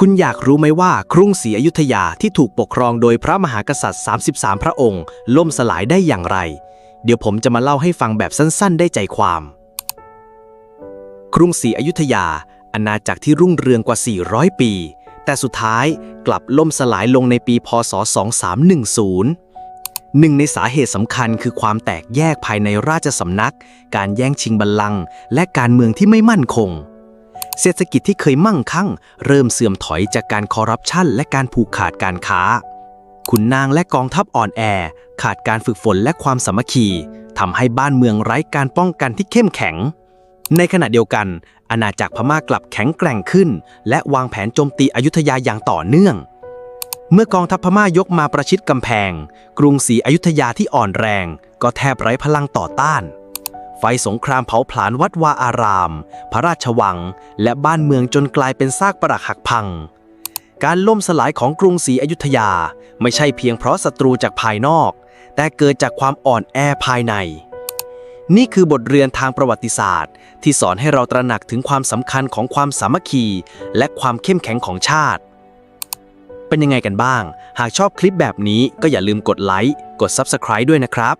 คุณอยากรู้ไหมว่ากรุงศรีอยุธยาที่ถูกปกครองโดยพระมหากษัตริย์ 33 พระองค์ ล่มสลายได้อย่างไร เดี๋ยวผมจะมาเล่าให้ฟังแบบสั้นๆ ได้ใจความ กรุงศรีอยุธยา อาณาจักรที่รุ่งเรืองกว่า 400 ปี แต่สุดท้ายกลับล่มสลายลงในปี พศ 2310 หนึ่งในสาเหตุสำคัญคือความแตกแยกภายในราชสำนัก การแย่งชิงบัลลังก์และการเมืองที่ไม่มั่นคง เศรษฐกิจที่เคยมั่งคั่ง เริ่มเสื่อมถอยจากการคอร์รัปชันและการผูกขาดการค้า ขุนนางและกองทัพอ่อนแอ ขาดการฝึกฝนและความสามัคคีทำให้บ้านเมืองไร้การป้องกันที่เข้มแข็ง ในขณะเดียวกัน อาณาจักรพม่ากลับแข็งแกร่งขึ้น และวางแผนโจมตีอยุธยาอย่างต่อเนื่อง เมื่อกองทัพพม่ายกมาประชิดกำแพง กรุงศรีอยุธยาที่อ่อนแรง ก็แทบไร้พลังต่อต้าน ไฟสงครามเผาผลาญวัดวาอาราม พระราชวัง และบ้านเมืองจนกลายเป็นซากปรักหักพัง การล่มสลายของกรุงศรีอยุธยาไม่ใช่เพียงเพราะศัตรูจากภายนอก แต่เกิดจากความอ่อนแอภายใน นี่คือบทเรียนทางประวัติศาสตร์ ที่สอนให้เราตระหนักถึงความสำคัญของความสามัคคี และความเข้มแข็งของชาติ เป็นยังไงกันบ้าง หากชอบคลิปแบบนี้ก็อย่าลืมกดไลค์ กด Subscribe ด้วยนะครับ